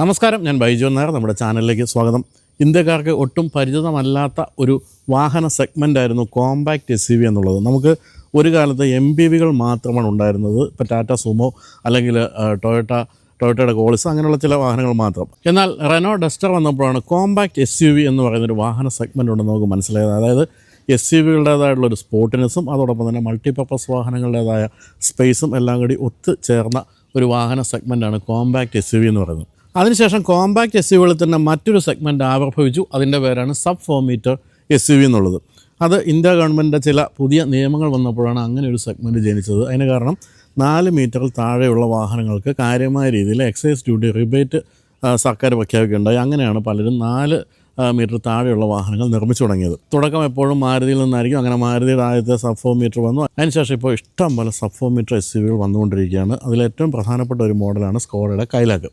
നമസ്കാരം ഞാൻ ബൈജു നായർ. നമ്മുടെ ചാനലിലേക്ക് സ്വാഗതം. ഇന്ത്യക്കാർക്ക് ഒട്ടും പരിചിതമല്ലാത്ത ഒരു വാഹന സെഗ്മെന്റായിരുന്നു കോമ്പാക്റ്റ് എസ് എന്നുള്ളത്. നമുക്ക് ഒരു കാലത്ത് എം പി വികൾ മാത്രമാണ് ഉണ്ടായിരുന്നത്. ഇപ്പോൾ ടാറ്റ സുമോ അല്ലെങ്കിൽ ടൊയോട്ട ടൊയോട്ടയുടെ കോളിസ് അങ്ങനെയുള്ള ചില വാഹനങ്ങൾ മാത്രം. എന്നാൽ റെനോ ഡസ്റ്റർ വന്നപ്പോഴാണ് കോമ്പാക്റ്റ് എസ് യു വി എന്ന് പറയുന്നൊരു വാഹന സെഗ്മെന്റ് ഉണ്ടെന്ന് നമുക്ക് മനസ്സിലായത്. അതായത് എസ് യു വികളുടേതായിട്ടുള്ള ഒരു സ്പോർട്ടിനെസ്സും അതോടൊപ്പം തന്നെ മൾട്ടിപർപ്പസ് വാഹനങ്ങളുടേതായ സ്പേസും എല്ലാം കൂടി ഒത്തു ചേർന്ന ഒരു വാഹന സെഗ്മെന്റാണ് കോമ്പാക്റ്റ് എസ് യു വി എന്ന് പറയുന്നത്. അതിനുശേഷം കോമ്പാക്റ്റ് എസ് യുകളിൽ തന്നെ മറ്റൊരു സെഗ്മെന്റ് ആവിർഭവിച്ചു. അതിന്റെ പേരാണ് sub four metre S U V എന്നുള്ളത്. അത് ഇന്ത്യ ഗവൺമെന്റിന്റെ ചില പുതിയ നിയമങ്ങൾ വന്നപ്പോഴാണ് അങ്ങനെ ഒരു സെഗ്മെന്റ് ജനിച്ചത്. അതിന് കാരണം നാല് മീറ്ററിൽ താഴെയുള്ള വാഹനങ്ങൾക്ക് കാര്യമായ രീതിയിൽ എക്സൈസ് ഡ്യൂട്ടി റിബേറ്റ് സർക്കാർ പ്രഖ്യാപിക്കുകയുണ്ടായി. അങ്ങനെയാണ് പലരും നാല് മീറ്റർ താഴെയുള്ള വാഹനങ്ങൾ നിർമ്മിച്ചു തുടങ്ങിയത്. തുടക്കം എപ്പോഴും മാരുതിയിൽ നിന്നായിരിക്കും. അങ്ങനെ മാരുതിയുടെ ആദ്യത്തെ സബ്ഫോ മീറ്റർ വന്നു. അതിനുശേഷം ഇപ്പോൾ ഇഷ്ടം പോലെ സബ്ഫോ മീറ്റർ എസ് സിവികൾ വന്നുകൊണ്ടിരിക്കുകയാണ്. അതിലേറ്റവും പ്രധാനപ്പെട്ട ഒരു മോഡലാണ് സ്കോഡയുടെ കൈലാക്ക്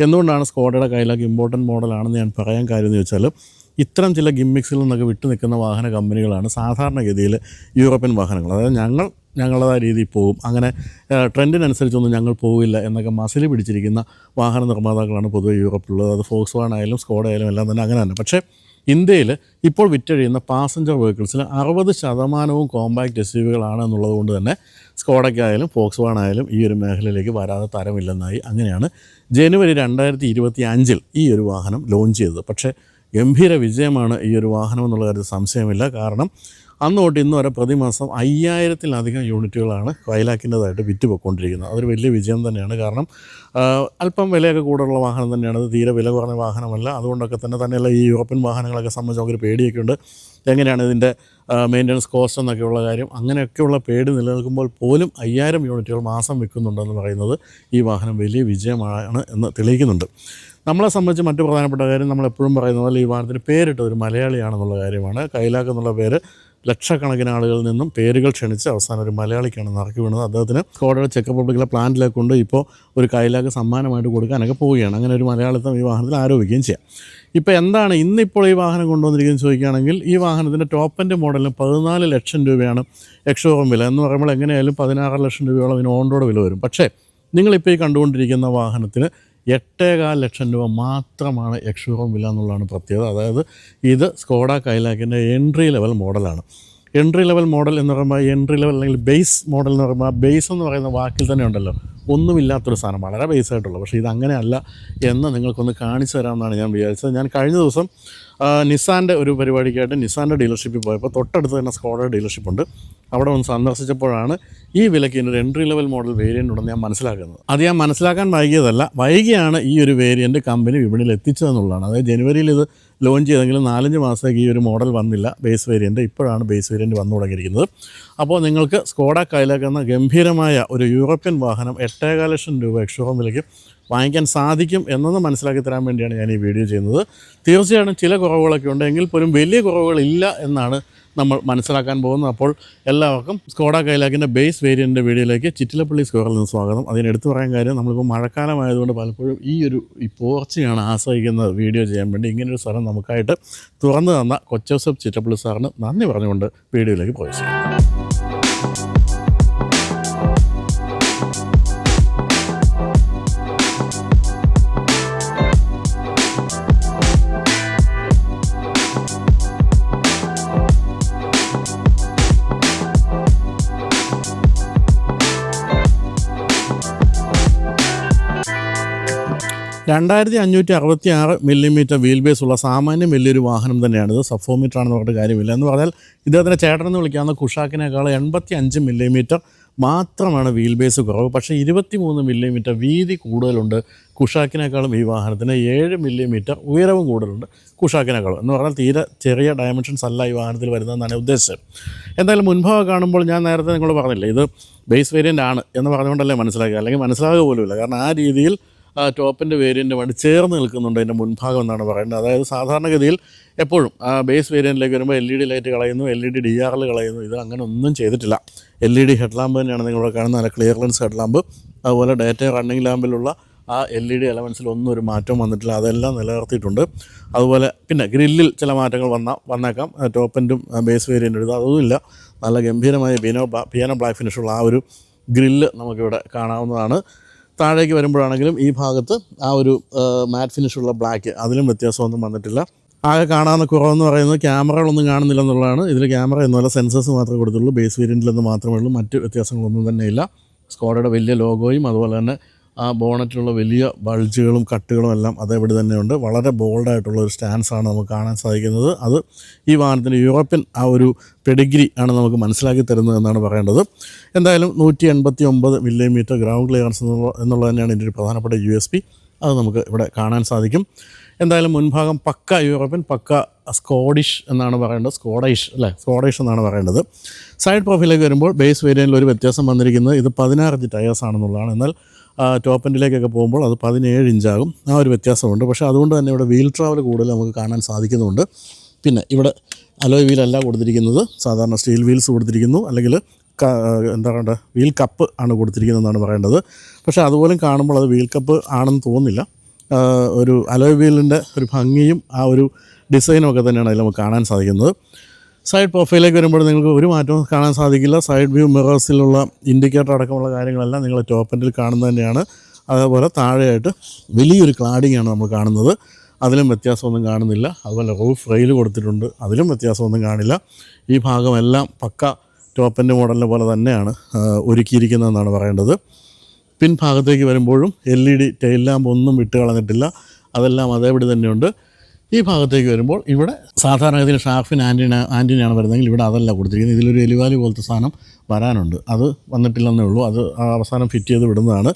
എന്തുകൊണ്ടാണ് സ്കോഡയുടെ കൈലാക്ക് ഇമ്പോർട്ടന്റ് മോഡലാണെന്ന് ഞാൻ പറയാൻ കാര്യം എന്ന് വെച്ചാൽ ഇത്തരം ചില ഗിമ്മിക്സിൽ നിന്നൊക്കെ വിട്ടു നിൽക്കുന്ന വാഹന കമ്പനികളാണ് സാധാരണഗതിയിൽ യൂറോപ്യൻ വാഹനങ്ങൾ. അതായത് ഞങ്ങൾ ഞങ്ങളുടേതായ രീതിയിൽ പോകും. അങ്ങനെ ട്രെൻഡിനനുസരിച്ചൊന്നും ഞങ്ങൾ പോവില്ല എന്നൊക്കെ മസിൽ പിടിച്ചിരിക്കുന്ന വാഹന നിർമ്മാതാക്കളാണ് പൊതുവെ യൂറോപ്പിലുള്ളത്. അത് ഫോക്സ് ആയാലും സ്കോഡ് ആയാലും എല്ലാം തന്നെ അങ്ങനെ തന്നെ. പക്ഷേ ഇന്ത്യയിൽ ഇപ്പോൾ വിറ്റഴിയുന്ന പാസഞ്ചർ വെഹിക്കിൾസിൽ അറുപത് ശതമാനവും കോമ്പാക്റ്റ് എസ് യു എന്നുള്ളത് കൊണ്ട് തന്നെ സ്കോഡയ്ക്കായാലും ഫോക്സ് വാൺ ആയാലും ഈ ഒരു മേഖലയിലേക്ക് വരാതെ തരമില്ലെന്നായി അങ്ങനെയാണ് ജനുവരി രണ്ടായിരത്തി ഇരുപത്തി അഞ്ചിൽ ഈ ഒരു വാഹനം ലോഞ്ച് ചെയ്തത്. പക്ഷേ ഗംഭീര വിജയമാണ് ഈ ഒരു വാഹനം എന്നുള്ള കാര്യത്തിൽ സംശയമില്ല. കാരണം അന്ന് തൊട്ട് ഇന്ന് വരെ പ്രതിമാസം അയ്യായിരത്തിലധികം യൂണിറ്റുകളാണ് വയലാക്കിന്റെതായിട്ട് വിറ്റ് പോയിക്കൊണ്ടിരിക്കുന്നത്. അതൊരു വലിയ വിജയം തന്നെയാണ്. കാരണം അല്പം വിലയൊക്കെ കൂടുതലുള്ള വാഹനം തന്നെയാണ്. അത് തീരെ വില കുറഞ്ഞ വാഹനമല്ല. അതുകൊണ്ടൊക്കെ തന്നെ തന്നെയല്ല ഈ യൂറോപ്യൻ വാഹനങ്ങളൊക്കെ സംബന്ധിച്ച് നമുക്കൊരു പേടിയൊക്കെ ഉണ്ട് എങ്ങനെയാണ് ഇതിന്റെ മെയിന്റനൻസ് കോസ്റ്റ് എന്നൊക്കെയുള്ള കാര്യം. അങ്ങനെയൊക്കെയുള്ള പേടി നിലനിൽക്കുമ്പോൾ പോലും അയ്യായിരം യൂണിറ്റുകൾ മാസം വിൽക്കുന്നുണ്ടെന്ന് പറയുന്നത് ഈ വാഹനം വലിയ വിജയമാണ് എന്ന് തെളിയിക്കുന്നുണ്ട്. നമ്മളെ സംബന്ധിച്ച് മറ്റു പ്രധാനപ്പെട്ട കാര്യം നമ്മളെപ്പോഴും പറയുന്ന പോലെ ഈ വാഹനത്തിന് പേരിട്ടത് ഒരു മലയാളിയാണെന്നുള്ള കാര്യമാണ്. കൈലാക്ക് എന്നുള്ള പേര് ലക്ഷക്കണക്കിന് ആളുകളിൽ നിന്നും പേരുകൾ ക്ഷണിച്ച് അവസാനം ഒരു മലയാളിക്കാണ് നടക്കി വീണത്. അദ്ദേഹത്തിന് സ്കോഡയുടെ ചെക്ക് റിപ്പബ്ലിക്കിലെ പ്ലാന്റിലേക്ക് കൊണ്ട് ഇപ്പോൾ ഒരു കൈലാക്ക് സമ്മാനമായിട്ട് കൊടുക്കാനൊക്കെ പോവുകയാണ്. അങ്ങനെ ഒരു മലയാളിത്തം ഈ വാഹനത്തിൽ ആരോപിക്കുകയും ചെയ്യാം. ഇപ്പോൾ എന്താണ് ഇന്നിപ്പോൾ ഈ വാഹനം കൊണ്ടുവന്നിരിക്കുന്നത് ചോദിക്കുകയാണെങ്കിൽ ഈ വാഹനത്തിന്റെ ടോപ്പ് എൻഡ് മോഡലിന് പതിനാല് ലക്ഷം രൂപയാണ് എക്സോറൂം വില. എന്ന് പറയുമ്പോൾ എങ്ങനെയായാലും പതിനാറ് ലക്ഷം രൂപയോളം ഇതിന് ഓൺ റോഡ് വില വരും. പക്ഷേ നിങ്ങളിപ്പോൾ ഈ കണ്ടുകൊണ്ടിരിക്കുന്ന വാഹനത്തിന് എട്ടേകാൽ ലക്ഷം രൂപ മാത്രമാണ് എക്സ്ഷോറൂം വില എന്നുള്ളതാണ് പ്രത്യേകത. അതായത് ഇത് സ്കോഡ കൈലാക്കിന്റെ എൻട്രി ലെവൽ മോഡലാണ്. എൻട്രി ലെവൽ മോഡൽ എന്ന് പറയുമ്പോൾ എൻട്രി ലെവൽ അല്ലെങ്കിൽ ബേസ് മോഡൽ എന്ന് പറയുമ്പോൾ ബേസ് എന്ന് പറയുന്ന വാക്കിൽ തന്നെ ഉണ്ടല്ലോ. ഒന്നുമില്ലാത്തൊരു സാധനം വളരെ ബേസ് ആയിട്ടുള്ളൂ. പക്ഷേ ഇത് അങ്ങനെയല്ല എന്ന് നിങ്ങൾക്കൊന്ന് കാണിച്ചു തരാമെന്നാണ് ഞാൻ വിചാരിച്ചത്. ഞാൻ കഴിഞ്ഞ ദിവസം നിസാന്റെ ഒരു പരിപാടിക്കായിട്ട് നിസാന്റെ ഡീലർഷിപ്പിൽ പോയപ്പോൾ തൊട്ടടുത്ത് തന്നെ സ്കോഡ ഡീലർഷിപ്പ് ഉണ്ട് അവിടെ ഒന്ന് സന്ദർശിച്ചപ്പോഴാണ് ഈ വിലയ്ക്ക് ഒരു എൻട്രി ലെവൽ മോഡൽ വേരിയന്റ് ഉണ്ടെന്ന് ഞാൻ മനസ്സിലാക്കുന്നത്. അത് ഞാൻ മനസ്സിലാക്കാൻ വൈകിയതല്ല വൈകിയാണ് ഈ ഒരു വേരിയന്റ് കമ്പനി വിപണിയിൽ എത്തിച്ചതെന്നുള്ളതാണ്. അതായത് ജനുവരിയിൽ ഇത് ലോഞ്ച് ചെയ്തെങ്കിലും നാലഞ്ച് മാസത്തേക്ക് ഈ ഒരു മോഡൽ വന്നില്ല ബേസ് വേരിയന്റ് ഇപ്പോഴാണ് ബേസ് വേരിയന്റ് വന്നു തുടങ്ങിയിരിക്കുന്നത്. അപ്പോൾ നിങ്ങൾക്ക് സ്കോഡ കയ്യിലാക്കുന്ന ഗംഭീരമായ ഒരു യൂറോപ്യൻ വാഹനം എട്ടേകാൽ ലക്ഷം രൂപ എക്സ്ട്രോം വിലയ്ക്ക് വാങ്ങിക്കാൻ സാധിക്കും എന്നത് മനസ്സിലാക്കി തരാൻ വേണ്ടിയാണ് ഞാൻ ഈ വീഡിയോ ചെയ്യുന്നത്. തീർച്ചയായിട്ടും ചില കുറവുകളൊക്കെ ഉണ്ട്. എങ്കിൽ പോലും വലിയ കുറവുകളില്ല എന്നാണ് നമ്മൾ മനസ്സിലാക്കാൻ പോകുന്നത്. അപ്പോൾ എല്ലാവർക്കും സ്കോഡ കൈലാക്കിന്റെ ബേസ് വേരിയന്റെ വീഡിയോയിലേക്ക് ചിറ്റിലപ്പള്ളി സ്കോറിൽ നിന്ന് സ്വാഗതം. അതിന് എടുത്തു പറയാൻ കാര്യം നമ്മളിപ്പോൾ മഴക്കാലമായതുകൊണ്ട് പലപ്പോഴും ഈ ഒരു ഈ പോർച്ചയാണ് ആശ്രയിക്കുന്നത് വീഡിയോ ചെയ്യാൻ വേണ്ടി ഇങ്ങനൊരു സ്ഥലം നമുക്കായിട്ട് തുറന്നു തന്ന കൊച്ചോസഫ് ചിറ്റപ്പള്ളി സാറിന് നന്ദി പറഞ്ഞുകൊണ്ട് വീഡിയോയിലേക്ക് പ്രവേശിക്കാം. രണ്ടായിരത്തി അഞ്ഞൂറ്റി അറുപത്തി ആറ് മില്ലിമീറ്റർ വീൽ ബേസ് ഉള്ള സാമാന്യം വലിയൊരു വാഹനം തന്നെയാണ്. ഇത് സഫോമീറ്റർ ആണെന്ന് പറഞ്ഞിട്ട് കാര്യമില്ല. എന്ന് പറഞ്ഞാൽ ഇദ്ദേഹത്തിന്റെ ചേട്ടനെന്ന് വിളിക്കാവുന്ന കുഷാക്കിനേക്കാൾ എൺപത്തി അഞ്ച് മില്ലിമീറ്റർ മാത്രമാണ് വീൽ ബേസ് കുറവ്. പക്ഷേ ഇരുപത്തി മൂന്ന് മില്ലിമീറ്റർ വീതി കൂടുതലുണ്ട് കുഷാക്കിനേക്കാളും ഈ വാഹനത്തിന്. ഏഴ് മില്ലിമീറ്റർ ഉയരവും കൂടുതലുണ്ട് കുഷാക്കിനേക്കാളും. എന്ന് പറഞ്ഞാൽ തീരെ ചെറിയ ഡയമെൻഷൻസ് അല്ല ഈ വാഹനത്തിൽ വരുന്നതെന്നാണ് ഉദ്ദേശം ഉദ്ദേശിച്ചത്. എന്തായാലും മുൻഭാഗം കാണുമ്പോൾ ഞാൻ നേരത്തെ നിങ്ങൾ പറഞ്ഞില്ലേ ഇത് ബേസ് വേരിയന്റ് ആണ് എന്ന് പറഞ്ഞുകൊണ്ടല്ലേ മനസ്സിലാക്കുക. അല്ലെങ്കിൽ മനസ്സിലാകുക പോലുമില്ല. കാരണം ആ രീതിയിൽ ആ ടോപ്പിന്റെ വേരിയന്റ് വേണ്ടി ചേർന്ന് നിൽക്കുന്നുണ്ട് അതിന്റെ മുൻഭാഗം എന്നാണ് പറയുന്നത് അതായത് സാധാരണഗതിയിൽ എപ്പോഴും ആ ബേസ് വേരിയന്റിലേക്ക് വരുമ്പോൾ എൽ ഇ ഡി ലൈറ്റ് കളയുന്നു എൽ ഇ ഡി ഡി ആറിൽ കളയുന്നു. ഇത് അങ്ങനെ ഒന്നും ചെയ്തിട്ടില്ല. L E D head lamp തന്നെയാണ് നിങ്ങളിവിടെ കാണുന്ന നല്ല ക്ലിയർ ലെൻസ് ഹെഡ് ലാമ്പ് അതുപോലെ ഡേറ്റ റണ്ണിങ് ലാമ്പിലുള്ള ആ എൽ ഇ ഡി എലമെൻസിൽ ഒന്നും ഒരു മാറ്റവും വന്നിട്ടില്ല. അതെല്ലാം നിലനിർത്തിയിട്ടുണ്ട്. അതുപോലെ പിന്നെ ഗ്രില്ലിൽ ചില മാറ്റങ്ങൾ വന്ന വന്നേക്കാം. ടോപ്പന്റും ബേസ് വേരിയന്റും ഇത്. അതൊന്നുമില്ല നല്ല ഗംഭീരമായ പിയാനോ പിയാനോ ബ്ലാക്ക് ഫിനിഷുള്ള ആ ഒരു ഗ്രില്ല് നമുക്കിവിടെ കാണാവുന്നതാണ്. താഴേക്ക് വരുമ്പോഴാണെങ്കിലും ഈ ഭാഗത്ത് ആ ഒരു മാറ്റ് ഫിനിഷുള്ള ബ്ലാക്ക് അതിലും വ്യത്യാസമൊന്നും വന്നിട്ടില്ല. ആകെ കാണാവുന്ന കുറവെന്ന് പറയുന്നത് ക്യാമറകളൊന്നും കാണുന്നില്ല എന്നുള്ളതാണ്. ഇതിൽ ക്യാമറ എന്നല്ല സെൻസേഴ്സ് മാത്രമേ കൊടുത്തുള്ളൂ. ബേസ് വേരിയന്റിലെന്ന് മാത്രമേ ഉള്ളൂ. മറ്റ് വ്യത്യാസങ്ങളൊന്നും തന്നെയില്ല. സ്കോഡയുടെ വലിയ ലോഗോയും അതുപോലെ തന്നെ ആ ബോണറ്റിലുള്ള വലിയ ബൾജുകളും കട്ടുകളും എല്ലാം അതേപടി തന്നെയുണ്ട്. വളരെ ബോൾഡായിട്ടുള്ള ഒരു സ്റ്റാൻസാണ് നമുക്ക് കാണാൻ സാധിക്കുന്നത്. അത് ഈ വാഹനത്തിന്റെ യൂറോപ്യൻ ആ ഒരു പെഡിഗ്രി ആണ് നമുക്ക് മനസ്സിലാക്കി തരുന്നത് എന്നാണ് പറയേണ്ടത്. എന്തായാലും നൂറ്റി എൺപത്തി ഒമ്പത് മില്ലിമീറ്റർ ഗ്രൗണ്ട് ക്ലിയറൻസ് എന്നുള്ള തന്നെയാണ് ഇതിന്റെ ഒരു പ്രധാനപ്പെട്ട യു എസ് പി. അത് നമുക്ക് ഇവിടെ കാണാൻ സാധിക്കും. എന്തായാലും മുൻഭാഗം പക്ക യൂറോപ്യൻ പക്ക സ്കോഡിഷ് എന്നാണ് പറയേണ്ടത്. സ്കോഡൈഷ് അല്ലേ? സ്കോഡൈഷ് എന്നാണ് പറയേണ്ടത്. സൈഡ് പ്രൊഫൈലേക്ക് വരുമ്പോൾ ബേസ് വേരിയന്റിൽ ഒരു വ്യത്യാസം വന്നിരിക്കുന്നത്. ഇത് പതിനാറ് ടയേഴ്സ് ആണെന്നുള്ളതാണ് എന്നാൽ ടോപ്പ് എൻഡിലേക്കൊക്കെ പോകുമ്പോൾ അത് പതിനേഴ് ഇഞ്ചാകും. ആ ഒരു വ്യത്യാസമുണ്ട്. പക്ഷേ അതുകൊണ്ട് തന്നെ ഇവിടെ വീൽ ട്രാവൽ കൂടുതൽ നമുക്ക് കാണാൻ സാധിക്കുന്നുണ്ട്. പിന്നെ ഇവിടെ അലോയ് വീലല്ല കൊടുത്തിരിക്കുന്നത്. സാധാരണ സ്റ്റീൽ വീൽസ് കൊടുത്തിരിക്കുന്നു. അല്ലെങ്കിൽ എന്താ പറയുക വീൽ കപ്പ് ആണ് കൊടുത്തിരിക്കുന്നതെന്നാണ് പറയേണ്ടത്. പക്ഷേ അതുപോലും കാണുമ്പോൾ അത് വീൽ കപ്പ് ആണെന്ന് തോന്നുന്നില്ല. ഒരു അലോയ് വീലിന്റെ ഒരു ഭംഗിയും ആ ഒരു ഡിസൈനും ഒക്കെ തന്നെയാണ് അതിൽ നമുക്ക് കാണാൻ സാധിക്കുന്നത്. സൈഡ് പ്രൊഫൈലേക്ക് വരുമ്പോൾ നിങ്ങൾക്ക് ഒരു മാറ്റവും കാണാൻ സാധിക്കില്ല. സൈഡ് വ്യൂ മിറേഴ്സിലുള്ള ഇൻഡിക്കേറ്റർ അടക്കമുള്ള കാര്യങ്ങളെല്ലാം നിങ്ങൾ ടോപ്പ് എൻഡിൽ കാണുന്നത് തന്നെയാണ്. അതേപോലെ താഴെയായിട്ട് വലിയൊരു ക്ലാഡിങ്ങാണ് നമ്മൾ കാണുന്നത്. അതിലും വ്യത്യാസമൊന്നും കാണുന്നില്ല. അതുപോലെ റൂഫ് റെയിൽ കൊടുത്തിട്ടുണ്ട്. അതിലും വ്യത്യാസമൊന്നും കാണില്ല. ഈ ഭാഗമെല്ലാം പക്ക ടോപ്പ് എൻഡ് മോഡലിനെ പോലെ തന്നെയാണ് ഒരുക്കിയിരിക്കുന്നതെന്നാണ് പറയേണ്ടത്. പിൻഭാഗത്തേക്ക് വരുമ്പോഴും L E D tail lamp ഒന്നും വിട്ട് കളഞ്ഞിട്ടില്ല. അതെല്ലാം അതേപടി തന്നെയുണ്ട്. ഈ ഭാഗത്തേക്ക് വരുമ്പോൾ ഇവിടെ സാധാരണഗതിയിൽ ഷാഫിൻ ആന്റിന ആന്റിനാണ് വരുന്നതെങ്കിൽ ഇവിടെ അതല്ല കൊടുത്തിരിക്കുന്നത്. ഇതിലൊരു എലിവാലി പോലത്തെ സാധനം വരാനുണ്ട്. അത് വന്നിട്ടില്ലെന്നേ ഉള്ളൂ. അത് അവസാനം ഫിറ്റ് ചെയ്ത് വിടുന്നതാണ്.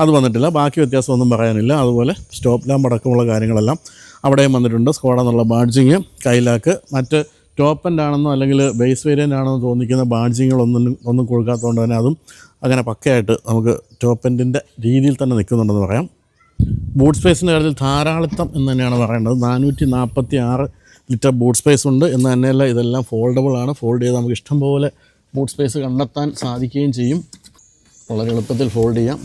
അത് വന്നിട്ടില്ല. ബാക്കി വ്യത്യാസമൊന്നും പറയാനില്ല. അതുപോലെ സ്റ്റോപ്പ് ലാമ്പ് അടക്കമുള്ള കാര്യങ്ങളെല്ലാം അവിടെയും വന്നിട്ടുണ്ട്. സ്കോഡ എന്നുള്ള ബാഡ്ജിങ് കൈലാക്ക് മറ്റ് ടോപ്പ് എൻഡ് ആണെന്നോ അല്ലെങ്കിൽ ബേസ് വേരിയന്റ് ആണെന്നോ തോന്നിക്കുന്ന ബാഡ്ജിങ്ങുകളൊന്നും ഒന്നും കൊടുക്കാത്തതുകൊണ്ട് തന്നെ അതും അങ്ങനെ പക്കയായിട്ട് നമുക്ക് ടോപ്പ് എൻഡിന്റെ രീതിയിൽ തന്നെ നിൽക്കുന്നുണ്ടെന്ന് പറയാം. ബൂട്ട് സ്പേസിന്റെ കാര്യത്തിൽ ധാരാളിത്തം എന്ന് തന്നെയാണ് പറയേണ്ടത്. നാനൂറ്റി നാൽപ്പത്തി ആറ് ലിറ്റർ ബൂട്ട് സ്പേസ് ഉണ്ട് എന്ന് തന്നെയല്ല ഇതെല്ലാം ഫോൾഡബിൾ ആണ്. ഫോൾഡ് ചെയ്ത് നമുക്ക് ഇഷ്ടം പോലെ ബൂട്ട് സ്പേസ് കണ്ടെത്താൻ സാധിക്കുകയും ചെയ്യും. വളരെ എളുപ്പത്തിൽ ഫോൾഡ് ചെയ്യാം.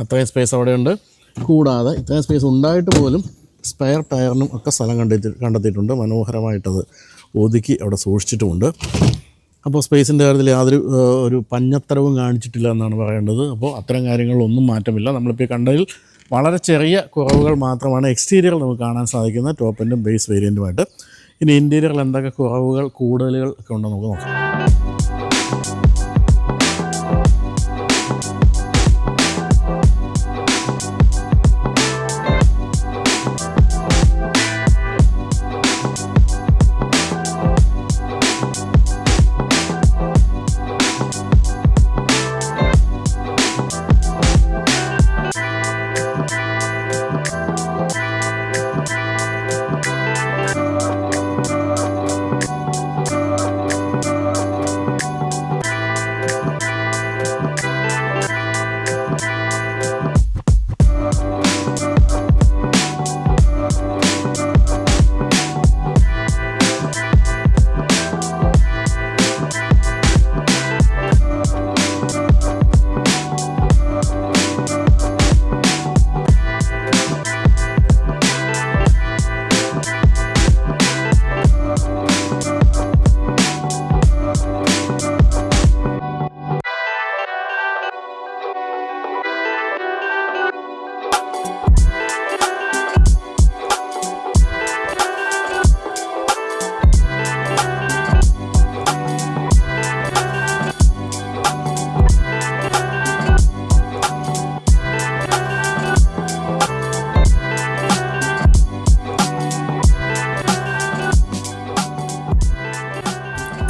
അത്രയും സ്പേസ് അവിടെയുണ്ട്. കൂടാതെ ഇത്രയും സ്പേസ് ഉണ്ടായിട്ട് പോലും സ്പെയർ ടയറിനും ഒക്കെ സ്ഥലം കണ്ടെത്തി കണ്ടെത്തിയിട്ടുണ്ട്. മനോഹരമായിട്ടത് ഒതുക്കി അവിടെ സൂക്ഷിച്ചിട്ടുമുണ്ട്. അപ്പോൾ സ്പേസിന്റെ കാര്യത്തിൽ യാതൊരു ഒരു പഞ്ഞത്തരവും കാണിച്ചിട്ടില്ല എന്നാണ് പറയേണ്ടത്. അപ്പോൾ അത്തരം കാര്യങ്ങളൊന്നും മാറ്റമില്ല. നമ്മളിപ്പോൾ കണ്ടതിൽ വളരെ ചെറിയ കുറവുകൾ മാത്രമാണ് എക്സ്റ്റീരിയറിൽ നമുക്ക് കാണാൻ സാധിക്കുന്നത്. ടോപ്പിന്റെ ബേസ് വേരിയന്റുമായിട്ട് ഇനി ഇന്റീരിയറിൽ എന്തൊക്കെ കുറവുകൾ കൂടുതലുകൾ ഒക്കെ ഉണ്ടോ നമുക്ക് നോക്കാം.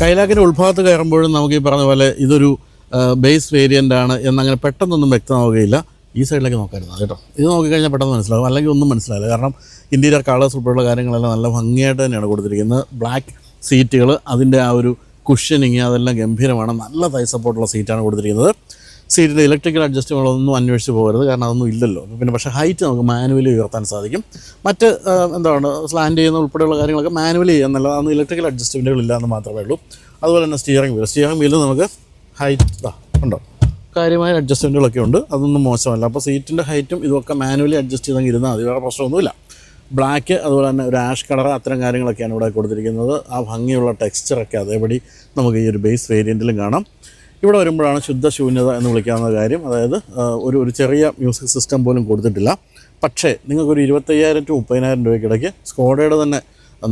കൈലാക്കിന്റെ ഉൾഭാഗത്ത് കയറുമ്പോഴും നമുക്ക് ഈ പറഞ്ഞ പോലെ ഇതൊരു ബേസ് വേരിയന്റ് ആണ് എന്നങ്ങനെ പെട്ടെന്നൊന്നും വ്യക്തമാവുകയില്ല. ഈ സൈഡിലേക്ക് നോക്കായിരുന്നു കേട്ടോ ഇത് നോക്കിക്കഴിഞ്ഞാൽ പെട്ടെന്ന് മനസ്സിലാവും. അല്ലെങ്കിൽ ഒന്നും മനസ്സിലാവില്ല. കാരണം ഇന്റീരിയർ കളേഴ്സ് ഉൾപ്പെടെയുള്ള കാര്യങ്ങളെല്ലാം നല്ല ഭംഗിയായിട്ട് തന്നെയാണ് കൊടുത്തിരിക്കുന്നത്. ബ്ലാക്ക് സീറ്റുകൾ അതിന്റെ ആ ഒരു കുഷ്യനിങ് അതെല്ലാം ഗംഭീരമാണ്. നല്ല തൈ സപ്പോർട്ടുള്ള സീറ്റാണ് കൊടുത്തിരിക്കുന്നത്. സീറ്റിന്റെ ഇലക്ട്രിക്കൽ അഡ്ജസ്റ്റ്മെന്റുകളൊന്നും അന്വേഷിച്ച് പോകരുത്. കാരണം അതൊന്നും ഇല്ലല്ലോ. പിന്നെ പക്ഷേ ഹൈറ്റ് നമുക്ക് മാനുവലി ഉയർത്താൻ സാധിക്കും. മറ്റ് എന്താണ് സ്ലാൻഡ് ചെയ്യുന്ന ഉൾപ്പെടെയുള്ള കാര്യങ്ങളൊക്കെ മാനുവലി ചെയ്യാന്നല്ല അന്ന് ഇലക്ട്രിക്കൽ അഡ്ജസ്റ്റ്മെന്റുകൾ ഇല്ല എന്ന് മാത്രമേ ഉള്ളൂ. അതുപോലെ തന്നെ സ്റ്റിയറിംഗ് വീൽ സ്റ്റിയറിംഗ് വീലിൽ നമുക്ക് ഹൈറ്റ് ഉണ്ടോ? കാര്യമായ അഡ്ജസ്റ്റ്മെന്റുകളൊക്കെ ഉണ്ട്. അതൊന്നും മോശമല്ല. അപ്പോൾ സീറ്റിന്റെ ഹൈറ്റും ഇതൊക്കെ മാനുവലി അഡ്ജസ്റ്റ് ചെയ്തെങ്കിൽ ഇരുന്നാൽ മതി. വേറെ പ്രശ്നമൊന്നുമില്ല. ബ്ലാക്ക് അതുപോലെ തന്നെ ഒരു ആഷ് കളർ അത്തരം കാര്യങ്ങളൊക്കെയാണ് ഇവിടെ കൊടുത്തിരിക്കുന്നത്. ആ ഭംഗിയുള്ള ടെക്സ്ചറൊക്കെ അതേപടി നമുക്ക് ഈ ഒരു ബേസ് വേരിയന്റിലും കാണാം. ഇവിടെ വരുമ്പോഴാണ് ശുദ്ധശൂന്യത എന്ന് വിളിക്കാവുന്ന കാര്യം. അതായത് ഒരു ഒരു ചെറിയ മ്യൂസിക് സിസ്റ്റം പോലും കൊടുത്തിട്ടില്ല. പക്ഷേ നിങ്ങൾക്കൊരു ഇരുപത്തയ്യായിരം ടു മുപ്പതിനായിരം രൂപയ്ക്കിടയ്ക്ക് സ്കോഡയുടെ തന്നെ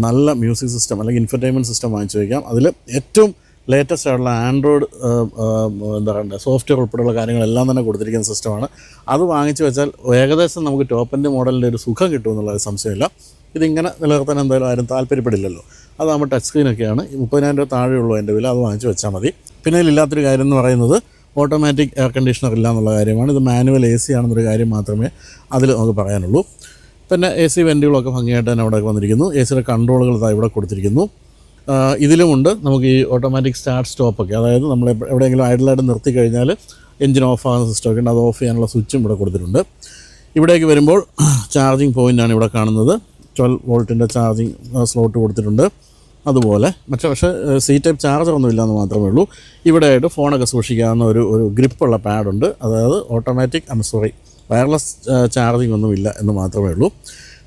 നല്ല മ്യൂസിക് സിസ്റ്റം അല്ലെങ്കിൽ ഇൻഫർടൈൻമെന്റ് സിസ്റ്റം വാങ്ങിച്ചു വയ്ക്കാം അതിൽ ഏറ്റവും ലേറ്റസ്റ്റ് ആയിട്ടുള്ള ആൻഡ്രോയിഡ് എന്താ പറയുക സോഫ്റ്റ്വെയർ ഉൾപ്പെടെയുള്ള കാര്യങ്ങളെല്ലാം തന്നെ കൊടുത്തിരിക്കുന്ന സിസ്റ്റമാണ് അത് വാങ്ങിച്ചു വെച്ചാൽ ഏകദേശം നമുക്ക് ടോപ്പിന്റെ മോഡലിന്റെ ഒരു സുഖം കിട്ടുമെന്നുള്ള സംശയമില്ല. ഇതിങ്ങനെ നിലനിർത്താൻ എന്തായാലും ആരും താല്പര്യപ്പെടില്ലല്ലോ. അതാകുമ്പോൾ ടച്ച് സ്ക്രീനൊക്കെയാണ് മുപ്പതിനായിരം രൂപ താഴെയുള്ളൂ എന്റെ വില അത് വാങ്ങിച്ച് വെച്ചാൽ മതി. പിന്നെ ഇതിലില്ലാത്തൊരു കാര്യം എന്ന് പറയുന്നത് ഓട്ടോമാറ്റിക് എയർ കണ്ടീഷണർ ഇല്ല എന്നുള്ള കാര്യമാണ്. ഇത് മാനുവൽ എ സി ആണെന്നൊരു കാര്യം മാത്രമേ അതിൽ നമുക്ക് പറയാനുള്ളൂ. പിന്നെ എ സി വെന്റുകളൊക്കെ ഭംഗിയായിട്ട് തന്നെ അവിടെ വന്നിരിക്കുന്നു. എ സിയുടെ കൺട്രോളുകൾ ഇവിടെ കൊടുത്തിരിക്കുന്നു. ഇതിലുമുണ്ട് നമുക്ക് ഈ ഓട്ടോമാറ്റിക് സ്റ്റാർട്ട് സ്റ്റോപ്പൊക്കെ അതായത് നമ്മൾ എവിടെയെങ്കിലും ഐഡലായിട്ട് നിർത്തി കഴിഞ്ഞാൽ എഞ്ചിൻ ഓഫ് ആകുന്ന സിസ്റ്റമൊക്കെ ഉണ്ട്. അത് ഓഫ് ചെയ്യാനുള്ള സ്വിച്ചും ഇവിടെ കൊടുത്തിട്ടുണ്ട്. ഇവിടേക്ക് വരുമ്പോൾ ചാർജിങ് പോയിന്റാണ് ഇവിടെ കാണുന്നത്. ട്വൽവ് വോൾട്ടിന്റെ ചാർജിങ് സ്ലോട്ട് കൊടുത്തിട്ടുണ്ട്. അതുപോലെ പക്ഷേ പക്ഷേ സി ടൈപ്പ് ചാർജർ ഒന്നും ഇല്ലയെന്ന് മാത്രമേ ഉള്ളൂ. ഇവിടെയായിട്ട് ഫോണൊക്കെ സൂക്ഷിക്കാവുന്ന ഒരു ഒരു ഗ്രിപ്പുള്ള പാഡുണ്ട്. അതായത് automatic I'm sorry wireless charging ഒന്നുമില്ല എന്ന് മാത്രമേ ഉള്ളൂ.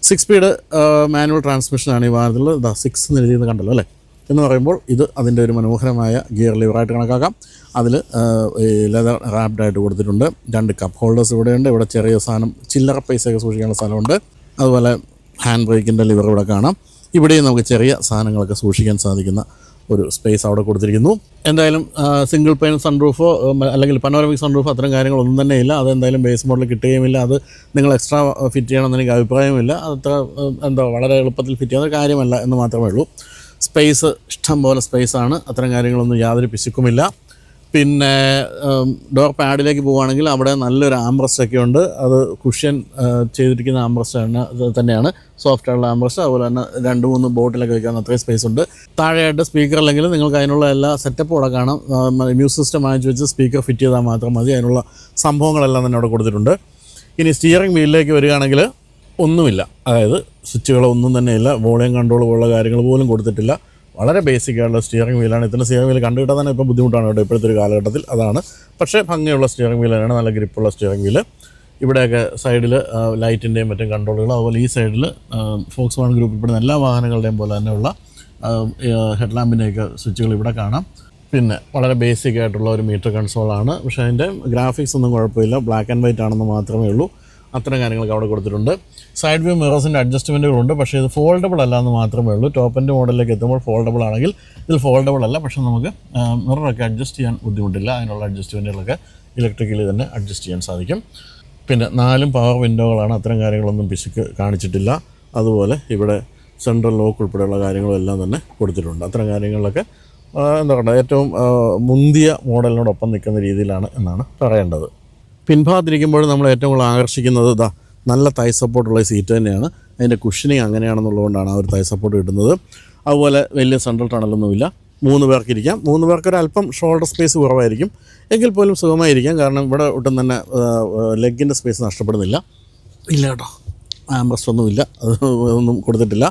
സിക്സ് സ്പീഡ് മാനുവൽ ട്രാൻസ്മിഷനാണ് ഈ വാഹനത്തിൽ സിക്സ് എന്ന് എഴുതിയെന്ന് കണ്ടല്ലോ അല്ലേ? എന്ന് പറയുമ്പോൾ ഇത് അതിന്റെ ഒരു മനോഹരമായ ഗിയർ ലിവറായിട്ട് കണക്കാക്കാം. അതിൽ ലെതർ റാപ്ഡായിട്ട് കൊടുത്തിട്ടുണ്ട്. രണ്ട് കപ്പ് ഹോൾഡേഴ്സ് ഇവിടെയുണ്ട്. ഇവിടെ ചെറിയ സാധനം ചില്ലറ പൈസയൊക്കെ സൂക്ഷിക്കാനുള്ള സ്ഥലമുണ്ട്. അതുപോലെ ഹാൻഡ് ബ്രേക്കിന്റെ ലിവർ ഇവിടെ കാണാം. ഇവിടെയും നമുക്ക് ചെറിയ സാധനങ്ങളൊക്കെ സൂക്ഷിക്കാൻ സാധിക്കുന്ന ഒരു സ്പേസ് അവിടെ കൊടുത്തിരിക്കുന്നു. എന്തായാലും സിംഗിൾ പെയിൻ സൺറൂഫോ അല്ലെങ്കിൽ പനോരമിക് സൺറൂഫോ അത്തരം കാര്യങ്ങളൊന്നും തന്നെ ഇല്ല. അത് എന്തായാലും ബേസ് മോഡൽ കിട്ടുകയുമില്ല. അത് നിങ്ങൾ എക്സ്ട്രാ ഫിറ്റ് ചെയ്യണമെന്ന് അഭിപ്രായമില്ല അത്ര എന്താ വളരെ എളുപ്പത്തിൽ ഫിറ്റ് ചെയ്യുന്ന കാര്യമല്ല എന്ന് മാത്രമേ ഉള്ളൂ. സ്പേസ് ഇഷ്ടം പോലെ സ്പേസാണ് അത്തരം കാര്യങ്ങളൊന്നും യാതൊരു പിശുക്കുമില്ല. പിന്നെ ഡോർ പാഡിലേക്ക് പോവുകയാണെങ്കിൽ അവിടെ നല്ലൊരു ആംബ്രസ്റ്റ് ഒക്കെ ഉണ്ട്. അത് കുഷ്യൻ ചെയ്തിരിക്കുന്ന ആംബ്രസ്റ്റ് ആണ് അത് തന്നെയാണ്. സോഫ്റ്റ് ആയിട്ടുള്ള ആംബ്രസ്റ്റ് അതുപോലെ തന്നെ രണ്ട് മൂന്ന് ബോട്ടിലൊക്കെ വെക്കാൻ അത്രയും സ്പേസ് ഉണ്ട്. താഴെയായിട്ട് സ്പീക്കർ അല്ലെങ്കിൽ നിങ്ങൾക്ക് അതിനുള്ള എല്ലാ സെറ്റപ്പും അവിടെ കാണാം. മ്യൂസിക് സിസ്റ്റം വാങ്ങിച്ച് വെച്ച് സ്പീക്കർ ഫിറ്റ് ചെയ്താൽ മാത്രം മതി. അതിനുള്ള സംഭവങ്ങളെല്ലാം തന്നെ അവിടെ കൊടുത്തിട്ടുണ്ട്. ഇനി സ്റ്റിയറിംഗ് വീലിലേക്ക് വരികയാണെങ്കിൽ ഒന്നുമില്ല. അതായത് സ്വിച്ചുകളൊന്നും തന്നെ ഇല്ല വോളിയം കൺട്രോൾ പോലുള്ള കാര്യങ്ങൾ പോലും കൊടുത്തിട്ടില്ല. വളരെ ബേസിക് ആയിട്ടുള്ള സ്റ്റിയറിംഗ് വീലാണ് ഇത്തരം സ്റ്റിയറിംഗ് വീൽ കണ്ടുകിട്ടാൻ തന്നെ ഇപ്പോൾ ബുദ്ധിമുട്ടാണ് കേട്ടോ ഇപ്പോഴത്തെ ഒരു കാലഘട്ടത്തിൽ. അതാണ്. പക്ഷേ ഭംഗിയുള്ള സ്റ്റിയറിംഗ് വീൽ തന്നെയാണ് നല്ല ഗ്രിപ്പുള്ള സ്റ്റിയറിംഗ് വീൽ ഇവിടെയൊക്കെ സൈഡിൽ ലൈറ്റിന്റെയും മറ്റും കൺട്രോളുകൾ അതുപോലെ ഈ സൈഡിൽ ഫോക്സ് വാൺ ഗ്രൂപ്പിൽപ്പെടുന്ന എല്ലാ വാഹനങ്ങളുടെയും പോലെ തന്നെയുള്ള ഹെഡ് ലാമ്പിന്റെയൊക്കെ സ്വിച്ചുകൾ ഇവിടെ കാണാം. പിന്നെ വളരെ ബേസിക് ആയിട്ടുള്ള ഒരു മീറ്റർ കൺസോളാണ് പക്ഷേ അതിന്റെ ഗ്രാഫിക്സ് ഒന്നും കുഴപ്പമില്ല. ബ്ലാക്ക് ആൻഡ് വൈറ്റ് ആണെന്ന് മാത്രമേ ഉള്ളൂ. അത്തരം കാര്യങ്ങളൊക്കെ അവിടെ കൊടുത്തിട്ടുണ്ട്. സൈഡ് വ്യൂ മിറേഴ്സിന്റെ അഡ്ജസ്റ്റ്മെന്റുകളുണ്ട് പക്ഷേ ഇത് ഫോൾഡബിൾ അല്ല എന്ന് മാത്രമേ ഉള്ളൂ. ടോപ്പിന്റെ മോഡലിലേക്ക് എത്തുമ്പോൾ ഫോൾഡബിൾ ആണെങ്കിൽ ഇതിൽ ഫോൾഡബിൾ അല്ല. പക്ഷേ നമുക്ക് മിററൊക്കെ അഡ്ജസ്റ്റ് ചെയ്യാൻ ബുദ്ധിമുട്ടില്ല. അതിനുള്ള അഡ്ജസ്റ്റ്മെന്റുകളൊക്കെ ഇലക്ട്രിക്കലി തന്നെ അഡ്ജസ്റ്റ് ചെയ്യാൻ സാധിക്കും. പിന്നെ നാലും പവർ വിൻഡോകളാണ് അത്തരം കാര്യങ്ങളൊന്നും പിശുക്ക് കാണിച്ചിട്ടില്ല. അതുപോലെ ഇവിടെ സെൻട്രൽ ലോക്ക് ഉൾപ്പെടെയുള്ള കാര്യങ്ങളെല്ലാം തന്നെ കൊടുത്തിട്ടുണ്ട്. അത്തരം കാര്യങ്ങളിലൊക്കെ എന്താ പറയുക ഏറ്റവും മുന്തിയ മോഡലിനോടൊപ്പം നിൽക്കുന്ന രീതിയിലാണ് എന്നാണ് പറയേണ്ടത്. പിൻഭാഗത്തിരിക്കുമ്പോൾ നമ്മൾ ഏറ്റവും കൂടുതൽ ആകർഷിക്കുന്നത് ഇതാ നല്ല തൈ സപ്പോർട്ടുള്ള സീറ്റ് തന്നെയാണ്. അതിന്റെ കുഷനിങ് അങ്ങനെയാണെന്നുള്ളതുകൊണ്ടാണ് ആ ഒരു തൈ സപ്പോർട്ട് കിട്ടുന്നത് അതുപോലെ വലിയ സെൻട്രൽ ടണലൊന്നുമില്ല മൂന്ന് പേർക്ക് ഇരിക്കാം. മൂന്ന് പേർക്ക് ഒരു അല്പം ഷോൾഡർ സ്പേസ് കുറവായിരിക്കും. എങ്കിൽ പോലും സുഖമായിരിക്കാം. കാരണം ഇവിടെ ഒട്ടും തന്നെ ലെഗിന്റെ സ്പേസ് നഷ്ടപ്പെടുന്നില്ല. ഇല്ല കേട്ടോ. ആംബ്രസ്റ്റ് ഒന്നുമില്ല. അത് ഒന്നും കൊടുത്തിട്ടില്ല.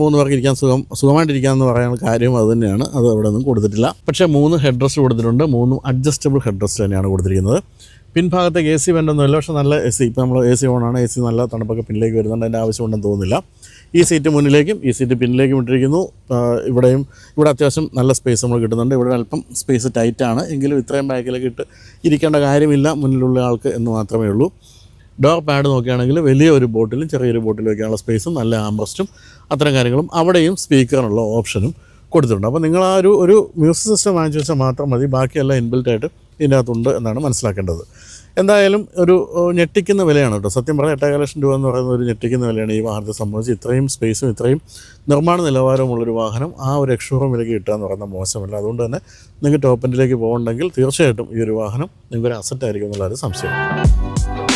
മൂന്ന് പേർക്ക് ഇരിക്കാൻ സുഖം സുഖമായിട്ടിരിക്കാമെന്ന് പറയാനുള്ള കാര്യം അത് തന്നെയാണ്. അത് അവിടെ ഒന്നും കൊടുത്തിട്ടില്ല. പക്ഷേ മൂന്ന് ഹെഡ് റെസ്റ്റ് കൊടുത്തിട്ടുണ്ട്. മൂന്നും അഡ്ജസ്റ്റബിൾ ഹെഡ് റെസ്റ്റ് തന്നെയാണ് കൊടുത്തിരിക്കുന്നത്. പിൻഭാഗത്തേക്ക് എ സി വേണ്ടൊന്നുമില്ല പക്ഷേ നല്ല എ സി. ഇപ്പോൾ നമ്മൾ എ സി ഓണാണ്. എ സി നല്ല തണുപ്പൊക്കെ പിന്നിലേക്ക് വരുന്നുണ്ട്. അതിന്റെ ആവശ്യമുണ്ടെന്ന് തോന്നുന്നില്ല. ഈ സീറ്റ് മുന്നിലേക്കും ഈ സീറ്റ് പിന്നിലേക്കും ഇട്ടിരിക്കുന്നു. ഇവിടെയും ഇവിടെ അത്യാവശ്യം നല്ല സ്പേസ് നമ്മൾ കിട്ടുന്നുണ്ട്. ഇവിടെ അല്പം സ്പേസ് ടൈറ്റാണ് എങ്കിലും ഇത്രയും ബാക്കിലേക്ക് ഇട്ട് ഇരിക്കേണ്ട കാര്യമില്ല. മുന്നിലുള്ള ആൾക്ക് എന്ന് മാത്രമേ ഉള്ളൂ. ഡോർ പാഡ് നോക്കുകയാണെങ്കിൽ വലിയ ഒരു ബോട്ടിലും ചെറിയൊരു ബോട്ടിലും ഒക്കെയുള്ള സ്പേസും നല്ല ആംബസ്റ്റും അത്തരം കാര്യങ്ങളും അവിടെയും സ്പീക്കറിനുള്ള ഓപ്ഷനും കൊടുത്തിട്ടുണ്ട്. അപ്പോൾ നിങ്ങൾ ആ ഒരു ഒരു മ്യൂസിക് സിസ്റ്റം വാങ്ങിച്ചു വെച്ചാൽ മാത്രം മതി. ബാക്കിയെല്ലാം ഇൻബിൽറ്റ് ആയിട്ട് ഇതിനകത്തുണ്ട് എന്നാണ് മനസ്സിലാക്കേണ്ടത്. എന്തായാലും ഒരു ഞെട്ടിക്കുന്ന വിലയാണ് കേട്ടോ. സത്യം പറഞ്ഞാൽ എട്ടേകാൽ ലക്ഷം രൂപ എന്ന് പറയുന്ന ഒരു ഞെട്ടിക്കുന്ന വിലയാണ് ഈ വാഹനത്തെ സംബന്ധിച്ച്. ഇത്രയും സ്പേസും ഇത്രയും നിർമ്മാണ നിലവാരമുള്ളൊരു വാഹനം ആ ഒരു എക്ഷോറും വിലയ്ക്ക് കിട്ടുക എന്ന് മോശമല്ല. അതുകൊണ്ട് തന്നെ നിങ്ങൾക്ക് ടോപ്പ് പോകുന്നുണ്ടെങ്കിൽ തീർച്ചയായിട്ടും ഈ ഒരു വാഹനം നിങ്ങൾക്കൊരു അസറ്റ് ആയിരിക്കും എന്നുള്ളൊരു സംശയം